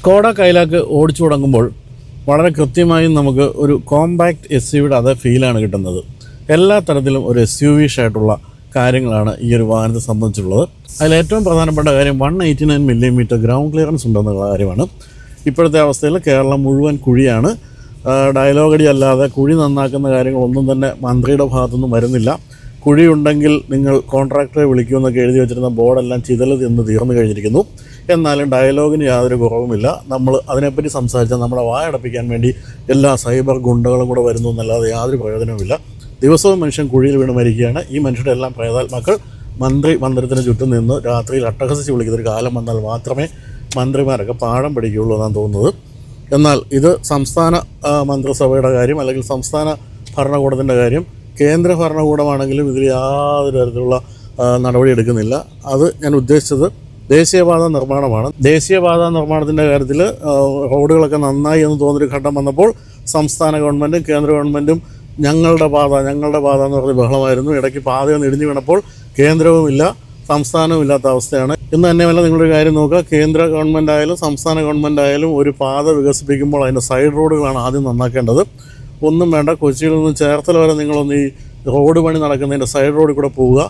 സ്കോഡ കൈലാക്ക് ഓടിച്ചു തുടങ്ങുമ്പോൾ വളരെ കൃത്യമായും നമുക്ക് ഒരു കോമ്പാക്ട് എസ് യുയുടെ അതേ ഫീലാണ് കിട്ടുന്നത്. എല്ലാ തരത്തിലും ഒരു എസ് യു വിഷ് ആയിട്ടുള്ള കാര്യങ്ങളാണ് ഈ ഒരു വാഹനത്തെ സംബന്ധിച്ചുള്ളത്. അതിൽ ഏറ്റവും പ്രധാനപ്പെട്ട കാര്യം one eighty nine millimetre ground clearance ഉണ്ടെന്നുള്ള കാര്യമാണ്. ഇപ്പോഴത്തെ അവസ്ഥയിൽ കേരളം മുഴുവൻ കുഴിയാണ്. ഡയലോഗടി അല്ലാതെ കുഴി നന്നാക്കുന്ന കാര്യങ്ങളൊന്നും തന്നെ മന്ത്രിയുടെ ഭാഗത്തുനിന്നും വരുന്നില്ല. കുഴിയുണ്ടെങ്കിൽ നിങ്ങൾ കോൺട്രാക്ടറെ വിളിക്കുമെന്നൊക്കെ എഴുതി വെച്ചിരുന്ന ബോർഡെല്ലാം ചിതൽ തിന്ന് തീർന്നു കഴിഞ്ഞിരിക്കുന്നു. എന്നാലും ഡയലോഗിന് യാതൊരു കുറവുമില്ല. നമ്മൾ അതിനെപ്പറ്റി സംസാരിച്ചാൽ നമ്മുടെ വായടപ്പിക്കാൻ വേണ്ടി എല്ലാ സൈബർ ഗുണ്ടകളും കൂടെ വരുന്നു എന്നല്ലാതെ യാതൊരു പ്രയോജനവുമില്ല. ദിവസവും മനുഷ്യൻ കുഴിയിൽ വീണ് മരിക്കുകയാണ്. ഈ മനുഷ്യരുടെ എല്ലാം പ്രേതാത്മാക്കൾ മന്ത്രി മന്ദിരത്തിന് ചുറ്റും നിന്ന് രാത്രിയിൽ അട്ടഹസിച്ച് വിളിക്കുന്നൊരു കാലം വന്നാൽ മാത്രമേ മന്ത്രിമാരൊക്കെ പാഠം പഠിക്കുകയുള്ളൂ എന്നാണ് തോന്നുന്നത്. എന്നാൽ ഇത് സംസ്ഥാന മന്ത്രിസഭയുടെ കാര്യം അല്ലെങ്കിൽ സംസ്ഥാന ഭരണകൂടത്തിന്റെ കാര്യം കേന്ദ്ര ഭരണകൂടമാണെങ്കിലും ഇതിൽ യാതൊരു തരത്തിലുള്ള നടപടി എടുക്കുന്നില്ല. അത് ഞാൻ ഉദ്ദേശിച്ചത് ദേശീയപാത നിർമ്മാണമാണ്. ദേശീയപാത നിർമ്മാണത്തിന്റെ കാര്യത്തിൽ റോഡുകളൊക്കെ നന്നായി എന്ന് തോന്നിയൊരു ഘട്ടം വന്നപ്പോൾ സംസ്ഥാന ഗവൺമെന്റും കേന്ദ്ര ഗവൺമെന്റും ഞങ്ങളുടെ പാത ഞങ്ങളുടെ പാത എന്ന് പറഞ്ഞ് ബഹളമായിരുന്നു. ഇടയ്ക്ക് പാതയൊന്ന് ഇടിഞ്ഞു വീണപ്പോൾ കേന്ദ്രവുമില്ല സംസ്ഥാനവും ഇല്ലാത്ത അവസ്ഥയാണ്. ഇന്ന് തന്നെയല്ല നിങ്ങളൊരു കാര്യം നോക്കുക. കേന്ദ്ര ഗവൺമെന്റ് ആയാലും സംസ്ഥാന ഗവൺമെന്റ് ആയാലും ഒരു പാത വികസിപ്പിക്കുമ്പോൾ അതിന്റെ സൈഡ് റോഡുകളാണ് ആദ്യം നന്നാക്കേണ്ടത്. ഒന്നും വേണ്ട കൊച്ചിയിൽ ചേർത്തല വരെ നിങ്ങളൊന്ന് ഈ റോഡ് പണി നടക്കുന്നതിന്റെ സൈഡ് റോഡിൽ കൂടെ പോവുക.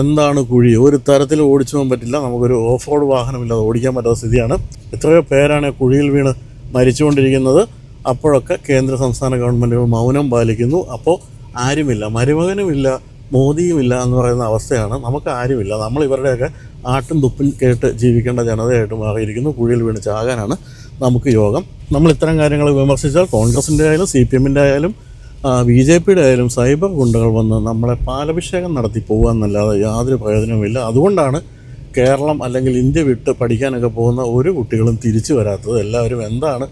എന്താണ് കുഴി? ഒരു തരത്തിൽ ഓടിച്ചു പോകാൻ പറ്റില്ല. നമുക്കൊരു ഓഫ് റോഡ് വാഹനമില്ലാതെ ഓടിക്കാൻ പറ്റാത്ത സ്ഥിതിയാണ്. എത്രയോ പേരാണ് കുഴിയിൽ വീണ് മരിച്ചുകൊണ്ടിരിക്കുന്നത്. അപ്പോഴൊക്കെ കേന്ദ്ര സംസ്ഥാന ഗവൺമെന്റുകൾ മൗനം പാലിക്കുന്നു. അപ്പോൾ ആരുമില്ല മരുമകനുമില്ല മോദിയുമില്ല എന്ന് പറയുന്ന അവസ്ഥയാണ്. നമുക്ക് ആരുമില്ല. നമ്മൾ ഇവരുടെയൊക്കെ ആട്ടും തുപ്പും കേട്ട് ജീവിക്കേണ്ട ജനതയായിട്ട് മാറിയിരിക്കുന്നു. കുഴിയിൽ വീണ് ചാകാനാണ്. നമുക്ക് യോഗം. നമ്മൾ ഇത്തരം കാര്യങ്ങൾ വിമർശിച്ചാൽ കോൺഗ്രസിന്റെ ആയാലും സി പി എമ്മിന്റെ ആയാലും ബി ജെ പിയുടെ ആയാലും സൈബർ ഗുണ്ടകൾ വന്ന് നമ്മളെ പാലഭിഷേകം നടത്തി പോകാമെന്നല്ലാതെ യാതൊരു പ്രയോജനവുമില്ല. അതുകൊണ്ടാണ് കേരളം അല്ലെങ്കിൽ ഇന്ത്യ വിട്ട് പഠിക്കാനൊക്കെ പോകുന്ന ഒരു കുട്ടികളും തിരിച്ചു വരാത്തത്. എല്ലാവരും എന്താണ്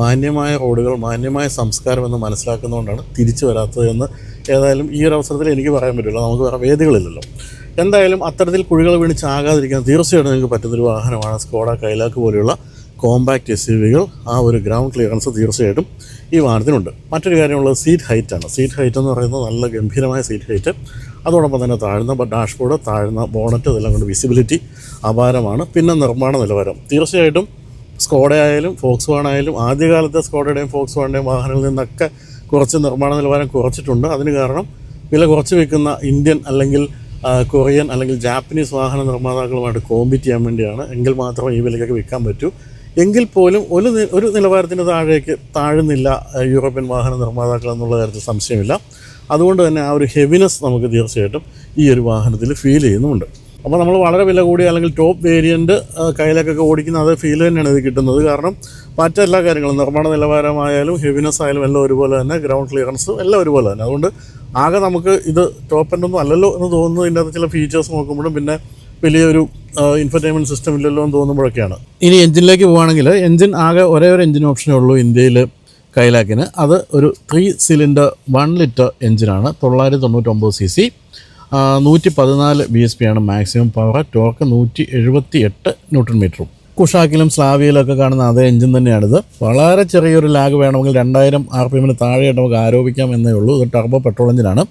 മാന്യമായ റോഡുകൾ മാന്യമായ സംസ്കാരം എന്ന് മനസ്സിലാക്കുന്നതുകൊണ്ടാണ് തിരിച്ചു വരാത്തത് എന്ന് ഏതായാലും ഈ ഒരു അവസരത്തിൽ എനിക്ക് പറയാൻ പറ്റില്ല. നമുക്ക് വേറെ വേദികളില്ലല്ലോ. എന്തായാലും അത്തരത്തിൽ കുഴികൾ വീണ് ചാകാതിരിക്കാൻ തീർച്ചയായിട്ടും നിങ്ങൾക്ക് പറ്റുന്നൊരു വാഹനമാണ് സ്കോഡ കൈലാക്ക് പോലെയുള്ള കോമ്പാക്റ്റ് എസ് യു വികൾ ആ ഒരു ഗ്രൗണ്ട് ക്ലിയറൻസ് തീർച്ചയായിട്ടും ഈ വാഹനത്തിനുണ്ട്. മറ്റൊരു കാര്യമുള്ളത് സീറ്റ് ഹൈറ്റാണ് സീറ്റ് ഹൈറ്റ് എന്ന് പറയുന്നത് നല്ല ഗംഭീരമായ സീറ്റ് ഹൈറ്റ് അതോടൊപ്പം തന്നെ താഴ്ന്ന ഡാഷ്ബോർഡ് താഴ്ന്ന ബോണറ്റ് ഇതെല്ലാം കൊണ്ട് വിസിബിലിറ്റി അപാരമാണ്. പിന്നെ നിർമ്മാണ നിലവാരം. തീർച്ചയായിട്ടും സ്കോഡ ആയാലും ഫോക്സ് വാൺ ആയാലും ആദ്യകാലത്തെ സ്കോഡയുടെയും ഫോക്സ് വാണിന്റെയും വാഹനങ്ങളിൽ നിന്നൊക്കെ കുറച്ച് നിർമ്മാണ നിലവാരം കുറച്ചിട്ടുണ്ട്. അതിന് കാരണം വില കുറച്ച് വയ്ക്കുന്ന ഇന്ത്യൻ അല്ലെങ്കിൽ കൊറിയൻ അല്ലെങ്കിൽ ജാപ്പനീസ് വാഹന നിർമ്മാതാക്കളുമായിട്ട് കോമ്പീറ്റ് ചെയ്യാൻ വേണ്ടിയാണ്. എങ്കിൽ മാത്രമേ ഈ വിലയ്ക്കൊക്കെ വിൽക്കാൻ പറ്റൂ. എങ്കിൽ പോലും ഒരു ഒരു നിലവാരത്തിന് താഴേക്ക് താഴുന്നില്ല യൂറോപ്യൻ വാഹന നിർമ്മാതാക്കൾ എന്നുള്ള കാര്യത്തിൽ സംശയമില്ല. അതുകൊണ്ട് തന്നെ ആ ഒരു ഹെവിനെസ് നമുക്ക് തീർച്ചയായിട്ടും ഈ ഒരു വാഹനത്തിൽ ഫീൽ ചെയ്യുന്നുമുണ്ട്. അപ്പോൾ നമ്മൾ വളരെ വില കൂടിയ അല്ലെങ്കിൽ ടോപ്പ് വേരിയന്റ് കയ്യിലേക്കൊക്കെ ഓടിക്കുന്ന അതേ ഫീൽ തന്നെയാണ് ഇത് കിട്ടുന്നത്. കാരണം മറ്റെല്ലാ കാര്യങ്ങളും നിർമ്മാണ നിലവാരമായാലും ഹെവിനെസ് ആയാലും എല്ലാം ഒരുപോലെ തന്നെ ഗ്രൗണ്ട് ക്ലിയറൻസും എല്ലാം ഒരുപോലെ തന്നെ. അതുകൊണ്ട് ആകെ നമുക്ക് ഇത് ടോപ്പ് എൻഡ് ഒന്നും അല്ലല്ലോ എന്ന് തോന്നുന്നതിന്റെ അകത്ത് ചില ഫീച്ചേഴ്സ് നോക്കുമ്പോഴും പിന്നെ വലിയൊരു ഇൻഫർടൈൻമെന്റ് സിസ്റ്റം ഇല്ലല്ലോ എന്ന് തോന്നുമ്പോഴൊക്കെയാണ്. ഇനി എഞ്ചിനിലേക്ക് പോവുകയാണെങ്കിൽ എഞ്ചിൻ ആകെ ഒരേ ഒരു എഞ്ചിൻ ഓപ്ഷനേ ഉള്ളൂ ഇന്ത്യയിൽ കൈലാക്കിന്. അത് ഒരു ത്രീ സിലിണ്ടർ വൺ ലിറ്റർ എഞ്ചിനാണ്. തൊള്ളായിരത്തി തൊണ്ണൂറ്റൊമ്പത് സി സി നൂറ്റി പതിനാല് ബി എസ് പി ആണ് മാക്സിമം പവർ ടോർക്ക് നൂറ്റി എഴുപത്തി എട്ട് ന്യൂട്രൺ മീറ്ററും കുഷാക്കിലും സ്ലാവിയയിലൊക്കെ കാണുന്ന അതേ എഞ്ചിൻ തന്നെയാണിത്. വളരെ ചെറിയൊരു ലാഗ് വേണമെങ്കിൽ രണ്ടായിരം ആർ പി എമ്മിന് താഴെയായിട്ട് നമുക്ക് ആരോപിക്കാം എന്നേ ഉള്ളൂ. ഇത് ടർബോ പെട്രോൾ എഞ്ചിനാണ്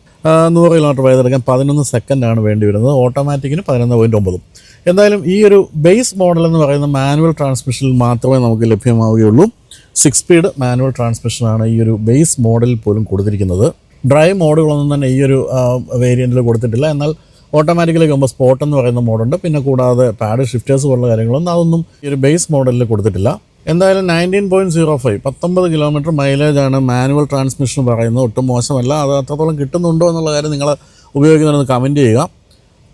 നൂറ് കിലോമീറ്റർ വേദെടുക്കാൻ പതിനൊന്ന് സെക്കൻഡാണ് വേണ്ടി വരുന്നത്. ഓട്ടോമാറ്റിക്കിന് പതിനൊന്ന് പോയിന്റ് ഒമ്പതും. എന്തായാലും ഈ ഒരു ബേസ് മോഡൽ എന്ന് പറയുന്ന മാനുവൽ ട്രാൻസ്മിഷനിൽ മാത്രമേ നമുക്ക് ലഭ്യമാവുകയുള്ളൂ. സിക്സ് സ്പീഡ് മാനുവൽ ട്രാൻസ്മിഷനാണ് ഈ ഒരു ബേസ് മോഡലിൽ പോലും കൊടുത്തിരിക്കുന്നത്. ഡ്രൈവ് മോഡുകളൊന്നും തന്നെ ഈ ഒരു വേരിയന്റിൽ കൊടുത്തിട്ടില്ല. എന്നാൽ ഓട്ടോമാറ്റിക്കലി കമ്പ സ്പോട്ട് എന്ന് പറയുന്ന മോഡുണ്ട് പിന്നെ കൂടാതെ പാഡ് ഷിഫ്റ്റേഴ്സ് പോലുള്ള കാര്യങ്ങളൊന്നും അതൊന്നും ഈ ഒരു ബേസ് മോഡലിൽ കൊടുത്തിട്ടില്ല. എന്തായാലും നയന്റീൻ പോയിന്റ് സീറോ ഫൈവ് പത്തൊമ്പത് കിലോമീറ്റർ മൈലേജ് ആണ് മാനുവൽ ട്രാൻസ്മിഷൻ പറയുന്നത്. ഒട്ടും മോശമല്ല. അത് അത്രത്തോളം കിട്ടുന്നുണ്ടോ എന്നുള്ള കാര്യം നിങ്ങൾ ഉപയോഗിക്കുന്നതെന്ന് കമന്റ് ചെയ്യുക.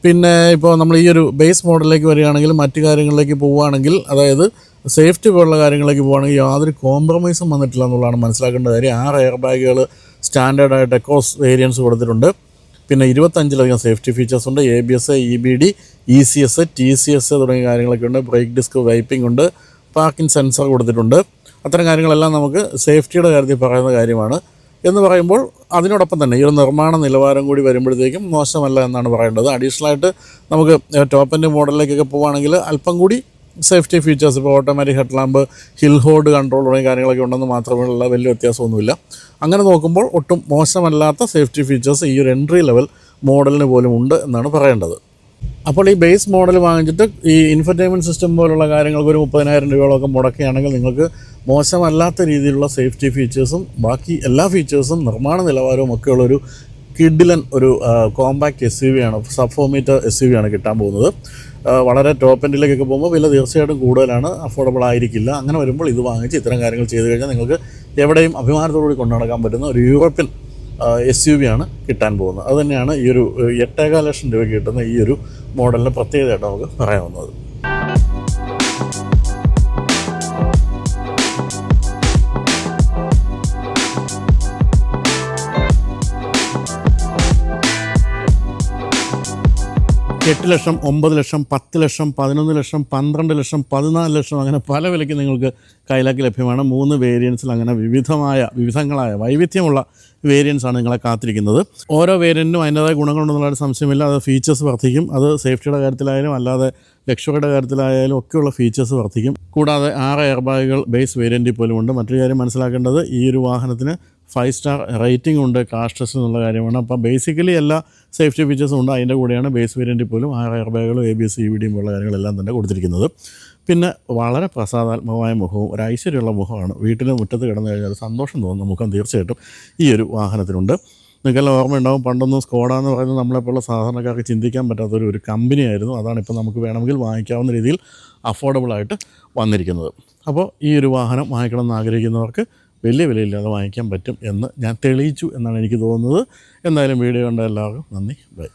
പിന്നെ ഇപ്പോൾ നമ്മൾ ഈ ഒരു ബേസ് മോഡലിലേക്ക് വരികയാണെങ്കിൽ മറ്റു കാര്യങ്ങളിലേക്ക് പോവുകയാണെങ്കിൽ അതായത് സേഫ്റ്റി പോലുള്ള കാര്യങ്ങളിലേക്ക് പോവുകയാണെങ്കിൽ യാതൊരു കോംപ്രമൈസും വന്നിട്ടില്ല എന്നുള്ളതാണ് മനസ്സിലാക്കേണ്ട കാര്യം. ആറ് എയർ ബാഗുകൾ സ്റ്റാൻഡേർഡായിട്ട് എക്കോസ് വേരിയൻസ് കൊടുത്തിട്ടുണ്ട്. പിന്നെ ഇരുപത്തഞ്ചിലധികം സേഫ്റ്റി ഫീച്ചേഴ്സ് ഉണ്ട്. A B S E B D E S C T C S തുടങ്ങിയ കാര്യങ്ങളൊക്കെ ഉണ്ട്. ബ്രേക്ക് ഡിസ്ക് വൈപ്പിംഗ് ഉണ്ട്. പാർക്കിംഗ് സെൻസർ കൊടുത്തിട്ടുണ്ട്. അത്തരം കാര്യങ്ങളെല്ലാം നമുക്ക് സേഫ്റ്റിയുടെ കാര്യത്തിൽ പറയുന്ന കാര്യമാണ്. എന്ന് പറയുമ്പോൾ അതിനോടൊപ്പം തന്നെ ഈ ഒരു നിർമ്മാണ നിലവാരം കൂടി വരുമ്പോഴത്തേക്കും മോശമല്ല എന്നാണ് പറയേണ്ടത്. അഡീഷണലായിട്ട് നമുക്ക് ടോപ്പ് എന്റെ മോഡലിലേക്കൊക്കെ പോവുകയാണെങ്കിൽ അല്പം കൂടി സേഫ്റ്റി ഫീച്ചേഴ്സ് ഇപ്പോൾ automatic head lamp hill hold control തുടങ്ങിയ കാര്യങ്ങളൊക്കെ ഉണ്ടെന്ന് മാത്രമേയുള്ള വലിയ വ്യത്യാസമൊന്നുമില്ല. അങ്ങനെ നോക്കുമ്പോൾ ഒട്ടും മോശമല്ലാത്ത സേഫ്റ്റി ഫീച്ചേഴ്സ് ഈ ഒരു എൻട്രി ലെവൽ മോഡലിന് പോലും ഉണ്ട് എന്നാണ് പറയേണ്ടത്. അപ്പോൾ ഈ ബേസ് മോഡൽ വാങ്ങിച്ചിട്ട് ഈ ഇൻഫർടൈൻമെന്റ് സിസ്റ്റം പോലുള്ള കാര്യങ്ങൾക്ക് ഒരു മുപ്പതിനായിരം രൂപയോളമൊക്കെ മുടക്കുകയാണെങ്കിൽ നിങ്ങൾക്ക് മോശമല്ലാത്ത രീതിയിലുള്ള സേഫ്റ്റി ഫീച്ചേഴ്സും ബാക്കി എല്ലാ ഫീച്ചേഴ്സും നിർമ്മാണ നിലവാരവും ഒക്കെയുള്ളൊരു കിഡിലൻ ഒരു കോമ്പാക്റ്റ് എസ് യു വി ആണ് സബ് എസ് യു വി ആണ് കിട്ടാൻ പോകുന്നത്. വളരെ ടോപ്പ് എൻഡിലേക്കൊക്കെ പോകുമ്പോൾ വില തീർച്ചയായിട്ടും കൂടുതലാണ് അഫോർഡബിൾ ആയിരിക്കില്ല. അങ്ങനെ വരുമ്പോൾ ഇത് വാങ്ങിച്ച് ഇത്തരം കാര്യങ്ങൾ ചെയ്തു കഴിഞ്ഞാൽ നിങ്ങൾക്ക് എവിടെയും അഭിമാനത്തോടുകൂടി കൊണ്ടു നടക്കാൻ പറ്റുന്ന ഒരു യൂറോപ്യൻ എസ് യു വി ആണ് കിട്ടാൻ പോകുന്നത്. അതുതന്നെയാണ് ഈ ഒരു എട്ടേകാൽ ലക്ഷം രൂപയ്ക്ക് കിട്ടുന്ന ഈ ഒരു മോഡലിന്റെ പ്രത്യേകതയായിട്ട് നമുക്ക് പറയാവുന്നത്. എട്ട് ലക്ഷം ഒമ്പത് ലക്ഷം പത്ത് ലക്ഷം പതിനൊന്ന് ലക്ഷം പന്ത്രണ്ട് ലക്ഷം പതിനാല് ലക്ഷം അങ്ങനെ പല വിലയ്ക്ക് നിങ്ങൾക്ക് കയ്യിലാക്കി ലഭ്യമാണ്. മൂന്ന് വേരിയൻസിൽ അങ്ങനെ വിവിധമായ വിവിധങ്ങളായ വൈവിധ്യമുള്ള വേരിയൻസ് ആണ് നിങ്ങളെ കാത്തിരിക്കുന്നത്. ഓരോ വേരിയന്റിനും അതിന്റേതായ ഗുണങ്ങളുണ്ടെന്നുള്ള സംശയമില്ല. അത് ഫീച്ചേഴ്സ് വർദ്ധിക്കും. അത് സേഫ്റ്റിയുടെ കാര്യത്തിലായാലും അല്ലാതെ ലക്ഷറിയുടെ കാര്യത്തിലായാലും ഒക്കെയുള്ള ഫീച്ചേഴ്സ് വർദ്ധിക്കും. കൂടാതെ ആറ് എയർ ബാഗുകൾ ബേസ് വേരിയന്റിൽ പോലും ഉണ്ട്. മറ്റൊരു കാര്യം മനസ്സിലാക്കേണ്ടത് ഈ ഒരു വാഹനത്തിന് ഫൈവ് സ്റ്റാർ റേറ്റിംഗ് ഉണ്ട് കാഷ് ടെസ്റ്റ് എന്നുള്ള കാര്യമാണ്. അപ്പോൾ ബേസിക്കലി എല്ലാ സേഫ്റ്റി ഫീച്ചേഴ്സും ഉണ്ട്. അതിന്റെ കൂടെയാണ് ബേസ് വേരിയന്റിൽ പോലും ആ air ബാഗുകളും A B S E V ഡിയും പോലുള്ള കാര്യങ്ങളെല്ലാം തന്നെ കൊടുത്തിരിക്കുന്നത്. പിന്നെ വളരെ പ്രസാദാത്മകമായ മുഖവും ഒരു ഐശ്വര്യമുള്ള മുഖമാണ്. വീട്ടിന് മുറ്റത്ത് കിടന്നു കഴിഞ്ഞാൽ സന്തോഷം തോന്നുന്ന മുഖം തീർച്ചയായിട്ടും ഈ ഒരു വാഹനത്തിനുണ്ട്. നിങ്ങൾക്കെല്ലാം ഓർമ്മയുണ്ടാവും പണ്ടൊന്നും സ്കോഡ എന്ന് പറയുന്നത് നമ്മളെപ്പോലുള്ള സാധാരണക്കാർക്ക് ചിന്തിക്കാൻ പറ്റാത്തൊരു ഒരു കമ്പനിയായിരുന്നു അതാണ് ഇപ്പോൾ നമുക്ക് വേണമെങ്കിൽ വാങ്ങിക്കാവുന്ന രീതിയിൽ അഫോർഡബിളായിട്ട് വന്നിരിക്കുന്നത്. അപ്പോൾ ഈ ഒരു വാഹനം വാങ്ങിക്കണമെന്ന് ആഗ്രഹിക്കുന്നവർക്ക് വലിയ വിലയില്ലാതെ വാങ്ങിക്കാൻ പറ്റും എന്ന് ഞാൻ തെളിയിച്ചു എന്നാണ് എനിക്ക് തോന്നുന്നത്. എന്തായാലും വീഡിയോ കണ്ട എല്ലാവർക്കും നന്ദി. ബൈ.